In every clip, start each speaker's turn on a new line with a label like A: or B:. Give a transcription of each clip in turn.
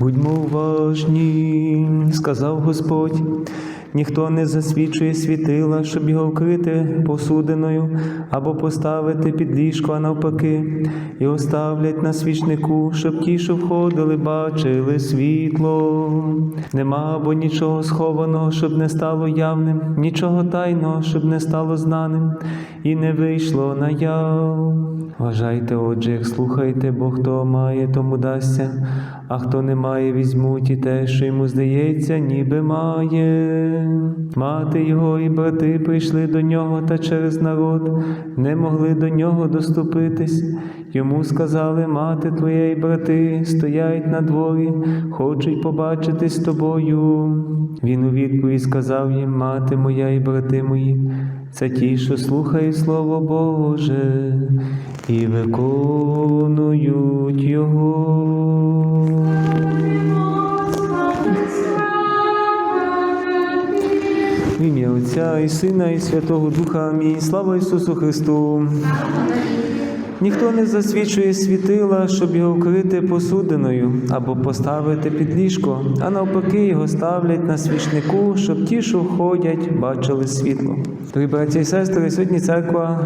A: Будьмо уважні, сказав Господь, ніхто не засвічує світила, щоб його вкрити посудиною або поставити під ліжко, а навпаки, його ставлять на свічнику, щоб ті, що входили, бачили світло. Нема бо нічого схованого, щоб не стало явним, нічого тайного, щоб не стало знаним, і не вийшло наяв. Вважайте, отже, як слухайте, бо хто має, тому дасться, а хто не має, візьмуть і те, що йому здається, ніби має. Мати його і брати прийшли до нього та через народ не могли до нього доступитись. Йому сказали, мати твоя і брати стоять на дворі, хочуть побачитись з тобою. Він у відповідь сказав їм, мати моя і брати мої, це ті, що слухають Слово Боже і виконують Його. В ім'я Отця і Сина, і Святого Духа. Амінь. Слава Ісусу Христу. Ніхто не засвічує світила, щоб його вкрити посудиною або поставити під ліжко, а навпаки, його ставлять на свічнику, щоб ті, що входять, бачили світло. Дорогі браті і сестри, сьогодні церква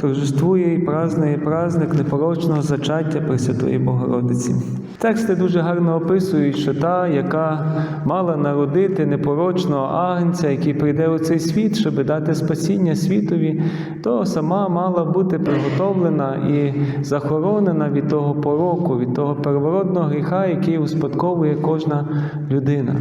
A: торжествує і празднує праздник непорочного зачаття Пресвятої Богородиці. Тексти дуже гарно описують, що та, яка мала народити непорочного агнця, який прийде у цей світ, щоб дати спасіння світові, то сама мала бути приготовлена і захоронена від того пороку, від того первородного гріха, який успадковує кожна людина.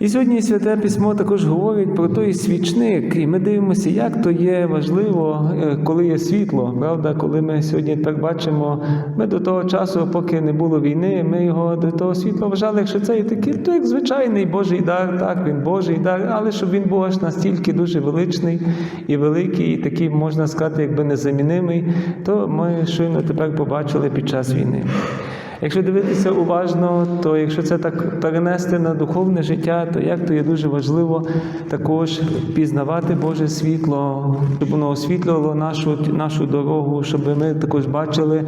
A: І сьогодні святе письмо також говорить про той свічник, і ми дивимося, як то є важливо, е, коли є світло. Правда, коли ми сьогодні так бачимо, ми до того часу, поки не було війни, ми його до того світла вважали, якщо це і такий, то як звичайний Божий дар, так, він Божий дар, але щоб він був аж настільки дуже величний і великий, і такий, можна сказати, якби незамінимий, то ми щойно тепер побачили під час війни. Якщо дивитися уважно, то якщо це так перенести на духовне життя, то як то є дуже важливо також пізнавати Боже світло, щоб воно освітлювало нашу, нашу дорогу, щоб ми також бачили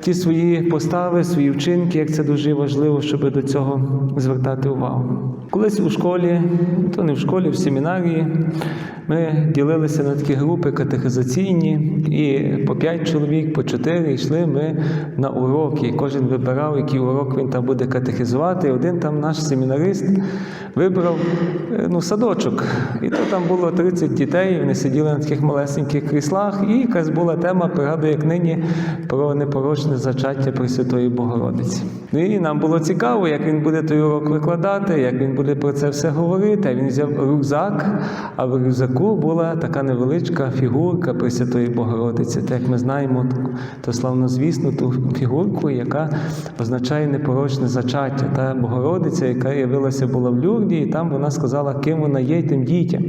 A: ті свої постави, свої вчинки, як це дуже важливо, щоб до цього звертати увагу. Колись у школі, то не в школі, в семінарії, ми ділилися на такі групи катехизаційні, і по п'ять чоловік, по чотири йшли ми на уроки. Кожен вибирав, який урок він там буде катехизувати. І один там наш семінарист вибрав е, ну, садочок. І то там було 30 дітей, вони сиділи на таких малесеньких кріслах, і якась була тема, пригадую, як нині, про непорочне зачаття Пресвятої Богородиці. Ну і нам було цікаво, як він буде той урок викладати, як він буде про це все говорити. Він взяв рюкзак, а в рюкзаку була така невеличка фігурка Пресвятої Богородиці. Так як ми знаємо то славнозвісну ту фігурку, яка означає непорочне зачаття. Та Богородиця, яка явилася була в Люрді, і там вона сказала, ким вона є тим дітям.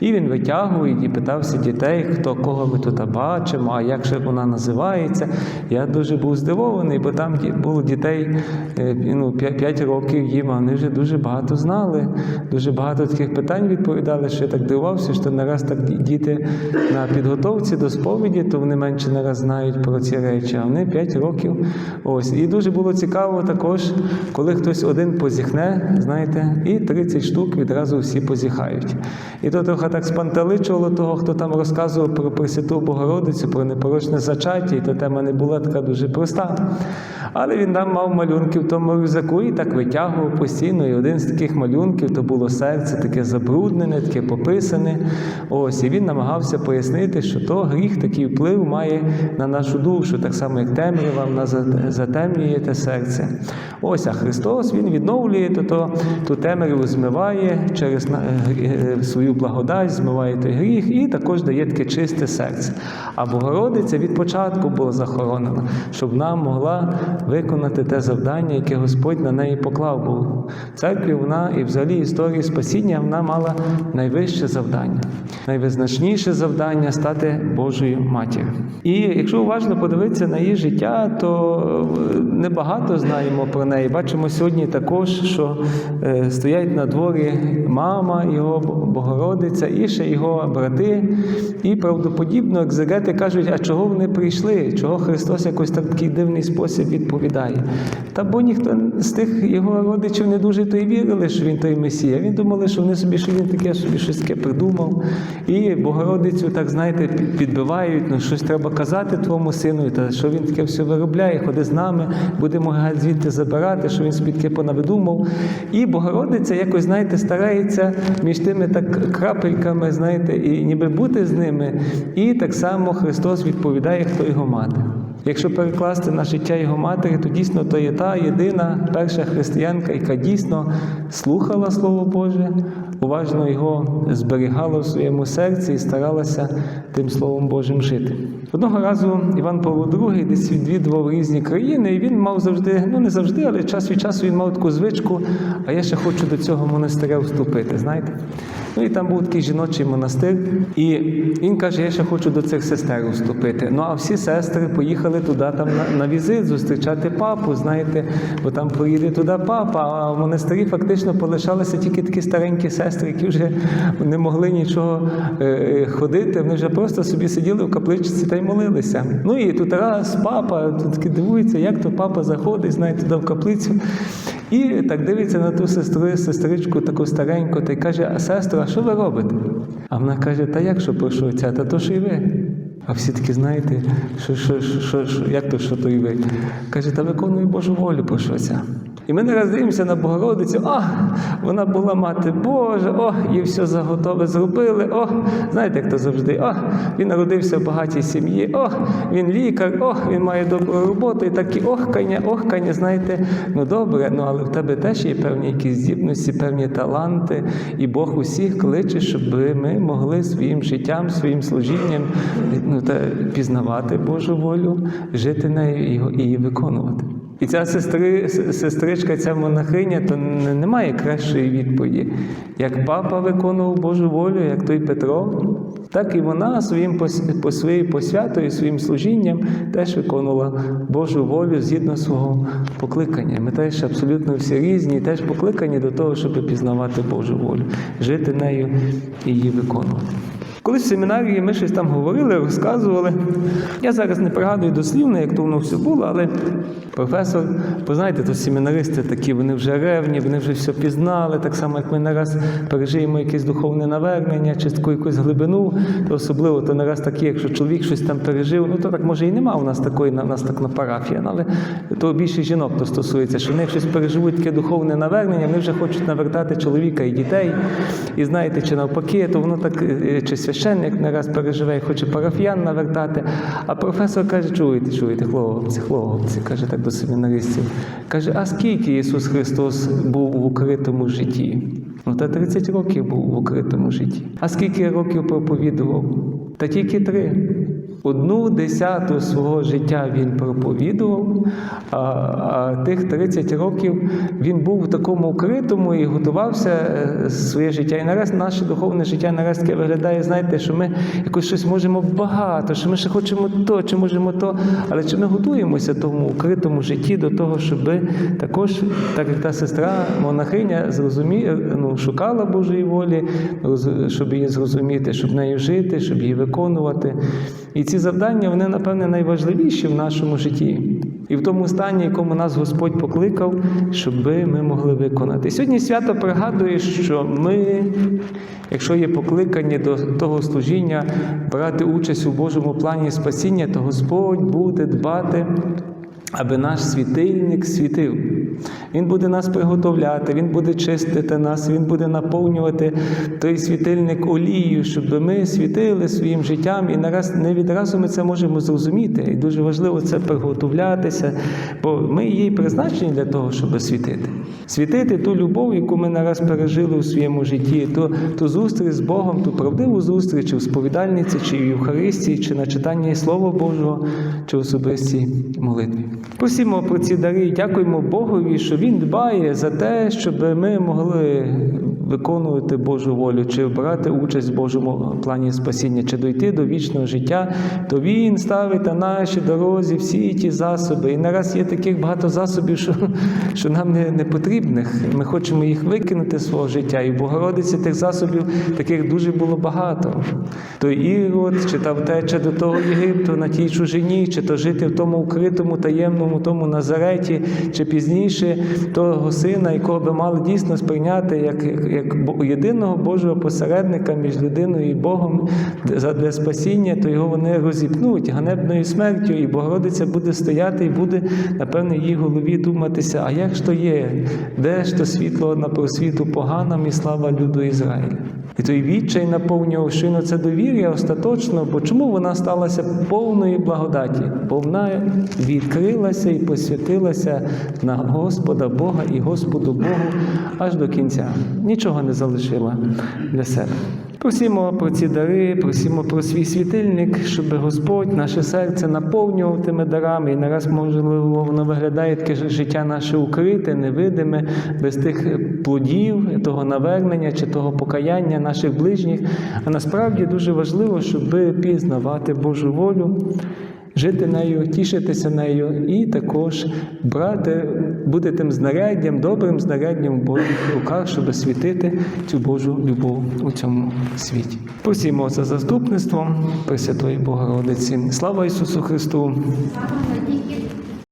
A: І він витягував і питався дітей, хто кого ми тут бачимо, а як же вона називається. Я дуже був здивований, бо там було дітей е, ну, 5 років їм, а вони вже дуже багато знали, дуже багато таких питань відповідали, що я так дивувався, що нараз так діти на підготовці до сповіді, то вони менше нараз знають про ці речі, а вони 5 років. Ось. І дуже було цікаво також, коли хтось один позіхне, знаєте, і 30 штук відразу всі позіхають. І то трохи так спантеличувало того, хто там розказував про Пресвяту Богородицю, про непорочне зачаття, і та тема не була така дуже проста. Але він там мав малюнки в тому рюкзаку і так витягував постійно. І один з таких малюнків то було серце таке забруднене, таке пописане. Ось, і він намагався пояснити, що то гріх такий вплив має на нашу душу, так само, як темрява, вона за- затемнює те серце. Ось, а Христос Він відновлює то, то ту темряву змиває через е, е, свою благодать, змиває той гріх і також дає таке чисте серце. А Богородиця від початку була захоронена, щоб нам могла виконати те завдання, яке Господь на неї поклав. Бо в церкві вона і взагалі історії спасіння вона мала найвище завдання, найвизначніше завдання стати Божою матір'ю. І якщо уважно подивитися на її життя, то е, небагато знаємо про неї. Бачимо сьогодні також, що е, стоять на дворі мама його Богородиця і ще його брати. І правдоподібно екзегети кажуть, а чого вони прийшли? Чого Христос якось так такий дивний спосіб відповідає? Та бо ніхто з тих його родичів не дуже то й вірили, що він той Месія. Він думали, що вони собі, що він таке собі щось таке придумав. І Богородицю, так знаєте, підбивають, ну щось треба казати твоєму сину, та що він таке все виробляє, ходи з нами, будемо звідти забирати, що він собі таке понавидумав. І Богородиця якось, знаєте, старається між тими так крапельками, знаєте, і ніби бути з ними. І так само Христос відповідає, хто його мати. Якщо перекласти на життя його матері, то дійсно то є та єдина перша християнка, яка дійсно слухала Слово Боже, уважно його зберігала в своєму серці і старалася тим Словом Божим жити. Одного разу Іван Павло II десь відвідував різні країни, і він мав завжди, ну не завжди, але час від часу він мав таку звичку, а я ще хочу до цього монастиря вступити, знаєте? Ну і там був такий жіночий монастир, і він каже: я ще хочу до цих сестер вступити. Ну а всі сестри поїхали туди там на, на візит зустрічати папу, знаєте, бо там поїде туди папа, а в монастирі фактично полишалися тільки такі старенькі сестри, які вже не могли нічого е, ходити. Вони вже просто собі сиділи в капличці та й молилися. Ну і тут раз папа тут дивується, як то папа заходить, знаєте, туди в каплицю. І так дивиться на ту сестру, сестричку таку стареньку, та й каже: А сестро, а що ви робите? А вона каже: Та як що прошу отця, та то що й ви. А всі такі, знаєте, що, що, що, що, як то, що то і ви? Каже, та виконуй Божу волю, отця. І ми не раз дивимося на Богородицю, о, вона була мати Божа, о, їй все заготове зробили. О, знаєте, як то завжди, о, він народився в багатій сім'ї, о, він лікар, о, він має добру роботу, і такі охкання, охкання, знаєте, ну добре, ну але в тебе теж є певні якісь здібності, певні таланти, і Бог усіх кличе, щоб ми могли своїм життям, своїм служінням ну, та, пізнавати Божу волю, жити нею і її виконувати. І ця сестри, сестричка, ця монахиня, то не- немає кращої відповіді. Як папа виконував Божу волю, як той Петро, так і вона своїм по своєю посвятою, своїм служінням теж виконувала Божу волю згідно свого покликання. Ми теж абсолютно всі різні, теж покликані до того, щоб пізнавати Божу волю, жити нею і її виконувати. Колись в семінарії ми щось там говорили, розказували. Я зараз не пригадую дослівно, як то воно все було, але професор, ви знаєте, то семінаристи такі, вони вже ревні, вони вже все пізнали, так само, як ми не раз пережиємо якесь духовне навернення чи таку якусь глибину, то особливо то не такі, якщо чоловік щось там пережив, ну то так може і нема у нас такої, у нас так на парафії, але то більше жінок то стосується, що вони щось переживуть таке духовне навернення, вони вже хочуть навертати чоловіка і дітей. І знаєте, чи навпаки, то воно так, е, чи священник не раз переживе хоче парафіян навертати. А професор каже, чуєте, чуєте, хлопці, хлопці, каже так до семінаристів. Каже, а скільки Ісус Христос був в укритому житті? Ну, та 30 років був в укритому житті. А скільки років проповідував? Та тільки три. Одну десяту свого життя він проповідував, а, а тих 30 років він був в такому укритому і готувався е, своє життя. І нараз наше духовне життя таке виглядає, знаєте, що ми якось щось можемо багато, що ми ще хочемо то, чи можемо то, але чи ми готуємося тому укритому житті до того, щоб також, так як та сестра монахиня, зрозумі, ну, шукала Божої волі, щоб її зрозуміти, щоб нею жити, щоб її виконувати. І ці завдання, вони, напевне, найважливіші в нашому житті. І в тому стані, якому нас Господь покликав, щоб ми могли виконати. Сьогодні свято пригадує, що ми, якщо є покликані до того служіння, брати участь у Божому плані спасіння, то Господь буде дбати аби наш світильник світив. Він буде нас приготовляти, Він буде чистити нас, Він буде наповнювати той світильник олією, щоб ми світили своїм життям, і нараз не відразу ми це можемо зрозуміти. І дуже важливо це приготовлятися, бо ми є призначені для того, щоб світити. Світити ту любов, яку ми нараз пережили у своєму житті, ту, ту зустріч з Богом, ту правдиву зустріч у сповідальниці, чи в Євхаристії, чи на читанні Слова Божого, чи особистій молитві. Просімо про ці дари, дякуємо Богові, що Він дбає за те, щоб ми могли виконувати Божу волю, чи брати участь в Божому плані спасіння, чи дойти до вічного життя, то Він ставить на нашій дорозі всі ті засоби. І нараз є таких багато засобів, що, що нам не, не потрібних. Ми хочемо їх викинути з свого життя. І в Богородиці тих засобів таких дуже було багато. То Ірод, чи та втеча до того Єгипту на тій чужині, чи то жити в тому укритому, таємному, тому Назареті, чи пізніше того сина, якого би мали дійсно сприйняти як, як, єдиного Божого посередника між людиною і Богом для спасіння, то його вони розіпнуть ганебною смертю, і Богородиця буде стояти і буде, напевно, її голові думатися, а як ж то є? Де ж то світло на просвіту поганам і слава люду Ізраїля? І той відчай наповнював шину це довір'я остаточно, бо чому вона сталася повною благодаті? Бо вона відкрилася і посвятилася на Господа Бога і Господу Богу аж до кінця. Нічого не залишила для себе. Просімо про ці дари, просімо про свій світильник, щоб Господь наше серце наповнював тими дарами. І нараз, можливо, воно виглядає таке життя наше укрите, невидиме, без тих плодів, того навернення чи того покаяння наших ближніх. А насправді дуже важливо, щоб пізнавати Божу волю. Жити нею, тішитися нею і також брати, бути тим знаряддям, добрим знаряддям в Божих руках, щоб світити цю Божу любов у цьому світі. Просімо за заступництвом Пресвятої Богородиці. Слава Ісусу Христу!